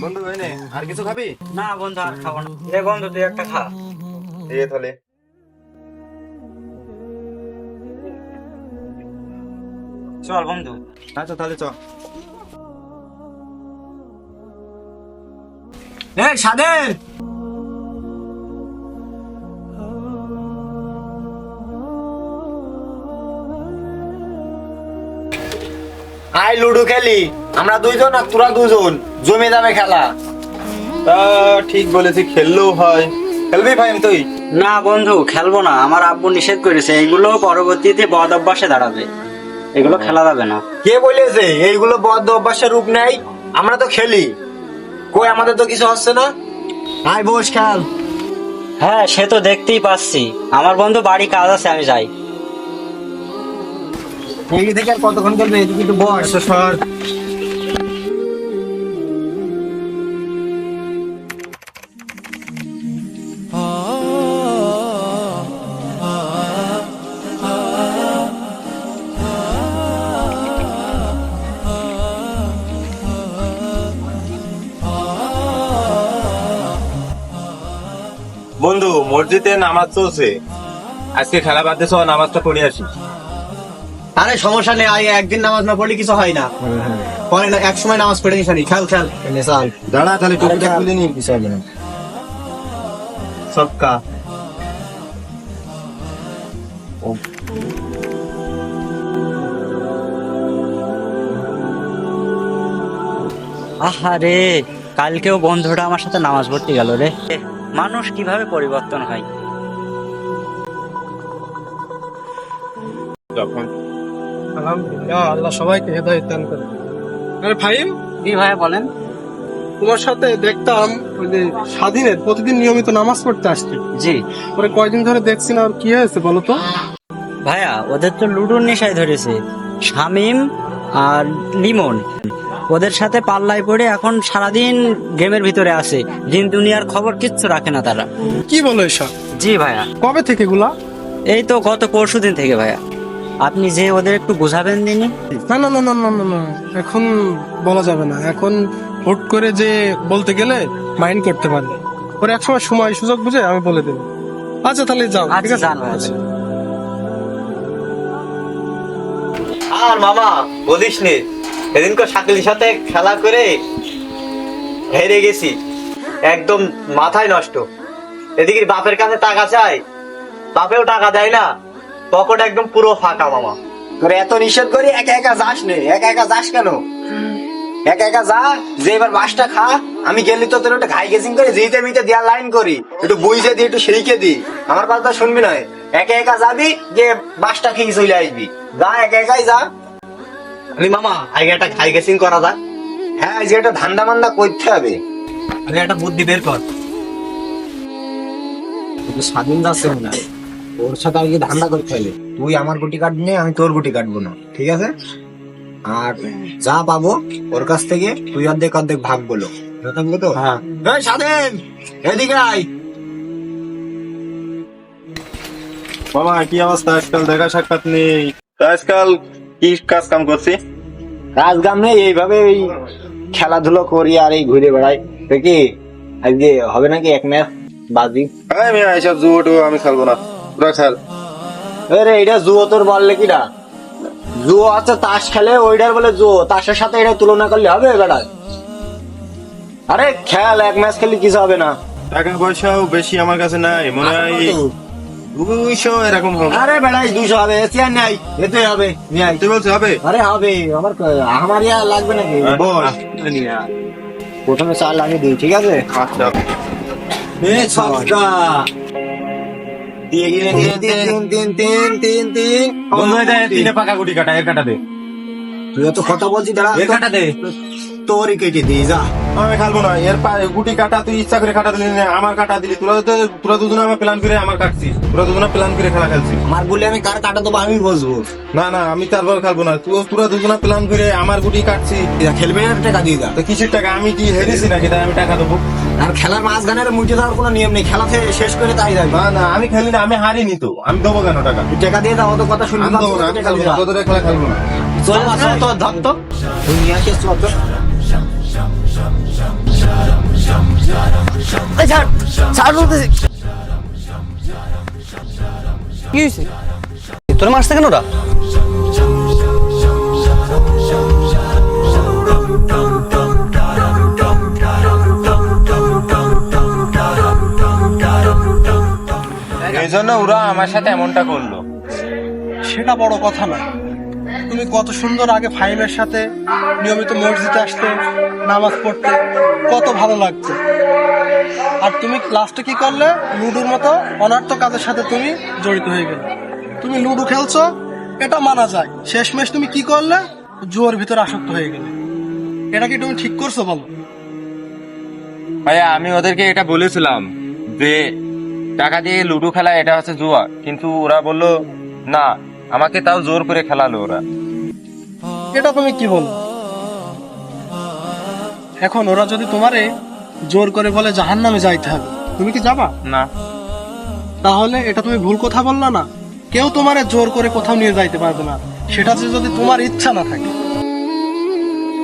বন্ধু এনে আর কিছু খাবি? না বন্ধু আর খাব না। এ বন্ধু তুই একটা খা। এই তাহলে। চল বন্ধু। আচ্ছা তাহলে চল এই সাদের আই লুডো খেলি। আমরা দুইজন আর তোরা দুজন জমে যাবে খেলা। তা ঠিক বলেছি খেললেও হয়। খেলবি ভাই তুই? না বন্ধু খেলব না। আমার আব্বু নিষেধ করেছে এগুলো পরবর্তীতে বদ অভ্যাসে দাঁড়াবে। এগুলো খেলা যাবে না। কে বলেছে? এইগুলো বদ্ধ অভ্যাসের রূপ নেই আমরা তো খেলি। কই আমাদের তো কিছু হচ্ছে না? আয় বস খেল। হ্যাঁ সে তো দেখতেই পাচ্ছি। আমার বন্ধু বাড়ি কাজ আছে আমি যাই। এদিকে থেকে আর কতক্ষণ খেলবে? এদিকে একটু বস। সর। বন্ধু মসজিদে নামাজ চলছে। আজকে খেলা বাদ দিয়ে সব নামাজটা পড়ে আসি। আরে সমস্যা নেই আয় একদিন নামাজ না পড়লে কিছু হয় না। পরে না এক সময় নামাজ পড়ে নিস খেল খেল। চল দাঁড়া তাহলে টুপিটা খুলে। নি কিছু হবে না সবকা। আহারে কালকেও বন্ধুটা আমার সাথে নামাজ পড়তে গেল রে। মানুষ কীভাবে পরিবর্তন হয়? যখন আলহামদুলিল্লাহ আল্লাহ সবাইকে হেদায়ত দান করে আরে ফাহিম জি ভাইয়া বলেন। তোমার সাথে দেখতাম ওই যে স্বাধীনের প্রতিদিন নিয়মিত নামাজ পড়তে আসছি। জি। পরে কয়দিন ধরে দেখছি না আর কি হয়েছে বলো তো? ভাইয়া ওদের তো লুডোর নেশায় ধরেছে। শামিম আর লিমন। ওদের সাথে পাল্লায় পড়ে এখন সারাদিন গেমের ভিতরে আছে। দিন দুনিয়ার খবর কিচ্ছু রাখে না তারা। কি বলো এসব? জি ভাইয়া। কবে থেকে গুলা এই তো গত পরশু দিন থেকে ভাইয়া। আপনি যে ওদের একটু বোঝাবেন দিনই না না না না না না না। এখন বলা যাবে না। এখন হুট করে যে বলতে গেলে মাইন্ড করতে পারবে। পরে এক সময় সময় সুযোগ বুঝে আমি বলে দেবো। আচ্ছা তাহলে যাও ঠিক আচ্ছা আছে? আচ্ছা। আর মামা বলিস নে সেদিনকে শাকিলের সাথে খেলা করে হেরে গেছি। একদম মাথায় নষ্ট। এদিকে বাপের কাছে টাকা চাই বাপেও টাকা দেয় না। পকেট একদম পুরো ফাঁকা, মামা। তোরে এত নিষেধ করি, একা একা যাস নে, একা একা যাস কেন? একা একা যা, যে এবার খা, আমি গেলি তো তোর একটু ঘাই গেছিং করে, জিতে মিতে দেওয়ার লাইন করি। একটু বুঝে দি, একটু দি। আমার কথা শুনবি একা একা যাবি, যে খেয়ে চলে আসবি। যা, একা একাই যা। আরে মামা, আগে একটা ঘাই গেছিং করা যাক। হ্যাঁ আজকে একটা ধান্দা মান্দা করতে হবে। আরে, একটা বুদ্ধি বের কর। স্বাধীন না ওর সাথে আজকে ধান্দা করতে হবে তুই আমার গুটি কাটবি না আমি তোর গুটি কাটবো না ঠিক আছে? আর যা পাবো ওর কাছ থেকে তুই অর্ধেক অর্ধেক ভাগ বলো। তো হ্যাঁ। স্বাধীন এদিকে আয়। মামা কি অবস্থা? আজকাল দেখা সাক্ষাৎ নেই। আজকাল কি কাজ কাম করছি কাজ কাম নেই এইভাবে এই খেলাধুলো করি আর এই ঘুরে বেড়াই। দেখি কি আজকে হবে নাকি এক ম্যাচ? বাজি? আমি এইসব জুয়ো আমি খেলব না। পুরা খেল আরে এটা জুয়ো তোর বললে কিনা? জুয়ো আছে তাস খেলে ওইটার বলে জুয়ো। তাসের সাথে এটা তুলনা করলে হবে আরে খেল এক ম্যাচ খেলে কিছু হবে না। টাকা পয়সাও বেশি আমার কাছে নাই মনে হয় দুইশো এরকম হবে। আরে বেড়াই দুশো হবে। চেয়ার নাই। এতে হবে নিয়ে তুই বলছিস হবে? আরে হবে। আমার আমার ইয়া লাগবে নাকি? বল। প্রথমে চাল লাগিয়ে দিই ঠিক আছে? আচ্ছা। এ তিন পাকা গুটি কাটা এর কাটা দে। তুই তো কথা বলছিস দাঁড়া। এর কাটা দে। তোরই কেটে দিই যা। আমি খেলব না এর গুটি কাটা তুই ইচ্ছা করে কাটা দিলি না আমার কাটা দিলি। তোরা তো তোরা দুজনে আমার প্ল্যান করে আমার কাটছি তোরা দুজনে প্ল্যান করে খেলা খেলছি আমার বলে আমি কার কাটা দেবো আমি বসবো। না না আমি তারপর খেলব না। তুই তোরা দুজনে প্ল্যান করে আমার গুটি কাটছি খেলবে না টাকা দিয়ে যা। তো কিসের টাকা? আমি কি হেরেছি নাকি? তাই আমি টাকা দেবো। আর খেলার মাঝখানের মুটে দেওয়ার কোনো নিয়ম নেই। খেলা শেষ করে তাই যাবে না আমি খেলি না আমি হারিনি তো। আমি দেবো কেন টাকা? টাকা দিয়ে দাও তো কথা শুনি না তোদের খেলা খেলব না। চল আসো তো ধর তো। তুমি আসে চল তোর মারছে কেন ওরা? এই জন্য ওরা আমার সাথে এমনটা করল। সেটা বড় কথা না তুমি কত সুন্দর আগে ফাইমের সাথে নিয়মিত মসজিদে আসতে নামাজ পড়তে কত ভালো লাগতো আর তুমি লাস্টে কি করলে? লুডুর মতো অনার্থ কাজের সাথে তুমি জড়িত হয়ে গেলে। তুমি লুডু খেলছো এটা মানা যায়। শেষমেশ তুমি কি করলে? জুয়ার ভিতরে আসক্ত হয়ে গেলে। এটা কি তুমি ঠিক করছ বলো? ভাইয়া আমি ওদেরকে এটা বলেছিলাম যে টাকা দিয়ে লুডো খেলা এটা হচ্ছে জুয়া। কিন্তু ওরা বলল না আমাকে তাও জোর করে খেলালো ওরা। এটা তুমি কি বল? এখন ওরা যদি তোমারে জোর করে বলে জাহান নামে যাইতে হবে তুমি কি যাবা? না। তাহলে এটা তুমি ভুল কথা বললা না। কেউ তোমারে জোর করে কোথাও নিয়ে যাইতে পারবে না। সেটা যদি তোমার ইচ্ছা না থাকে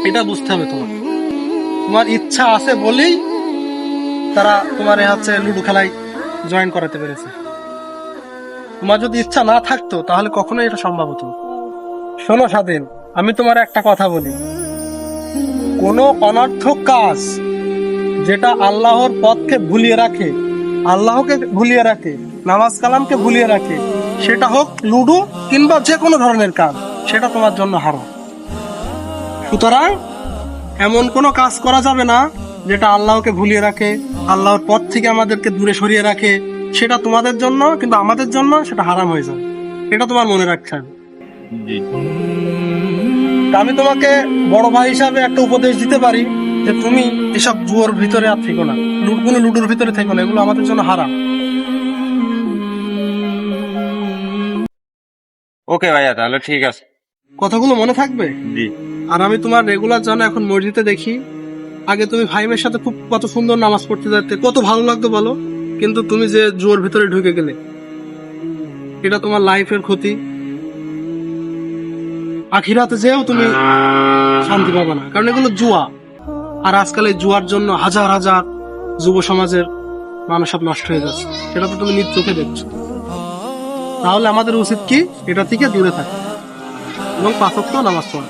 এটা বুঝতে হবে তোমার। তোমার ইচ্ছা আছে বলেই তারা তোমার হচ্ছে লুডো খেলায় জয়েন করাতে পেরেছে। তোমার যদি ইচ্ছা না থাকতো, তাহলে কখনোই এটা সম্ভব হতো শোনো স্বাধীন, আমি তোমার একটা কথা বলি। কোনো অনর্থক কাজ যেটা আল্লাহর পথকে ভুলিয়ে রাখে, আল্লাহকে ভুলিয়ে রাখে, নামাজ কালামকে ভুলিয়ে রাখে, সেটা হোক লুডো কিংবা যে কোনো ধরনের কাজ, সেটা তোমার জন্য হারাম। সুতরাং এমন কোনো কাজ করা যাবে না যেটা আল্লাহকে ভুলিয়ে রাখে আল্লাহর পথ থেকে আমাদেরকে দূরে সরিয়ে রাখে সেটা তোমাদের জন্য কিন্তু আমাদের জন্য সেটা হারাম হয়ে যাবে এটা তোমার মনে রাখতে হবে। আমি তোমাকে বড় ভাই হিসাবে একটা উপদেশ দিতে পারি যে তুমি এসব জুয়োর ভিতরে আর থেকো না। কোনো লুডোর ভিতরে থেকো না এগুলো আমাদের জন্য হারাম। ওকে ভাইয়া তাহলে ঠিক আছে। কথাগুলো মনে থাকবে? জি। আর আমি তোমার রেগুলার জানো এখন মসজিদে দেখি। আগে তুমি ভাইমের সাথে খুব কত সুন্দর নামাজ পড়তে যেতে কত ভালো লাগতো বলো? কিন্তু তুমি যে জোর ভিতরে ঢুকে গেলে, এটা তোমার লাইফের ক্ষতি। আখিরাতে যেও তুমি শান্তি পাবে না, কারণ এগুলো জুয়া। আর আজকাল এই জুয়ার জন্য হাজার হাজার যুব সমাজের মানুষ সব নষ্ট হয়ে যাচ্ছে। সেটা তো তুমি নিজ চোখে দেখছ। তাহলে আমাদের উচিত কি? এটা থেকে দূরে থাকা। এবং পাঁচক্ত নামাজ পড়া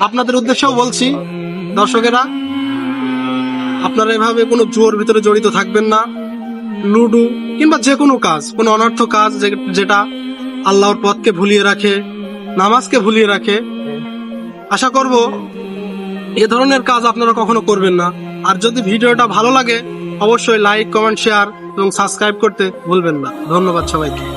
আপনাদের উদ্দেশ্যেও বলছি, দর্শকেরা, আপনারা এভাবে কোনো জোর ভিতরে জড়িত থাকবেন না। লুডু কিংবা যে কোনো কাজ, কোনো অনর্থ কাজ যেটা আল্লাহর পথকে ভুলিয়ে রাখে, নামাজকে ভুলিয়ে রাখে। আশা করব এ ধরনের কাজ আপনারা কখনো করবেন না। আর যদি ভিডিওটা ভালো লাগে, অবশ্যই লাইক, কমেন্ট, শেয়ার এবং সাবস্ক্রাইব করতে ভুলবেন না। ধন্যবাদ সবাইকে।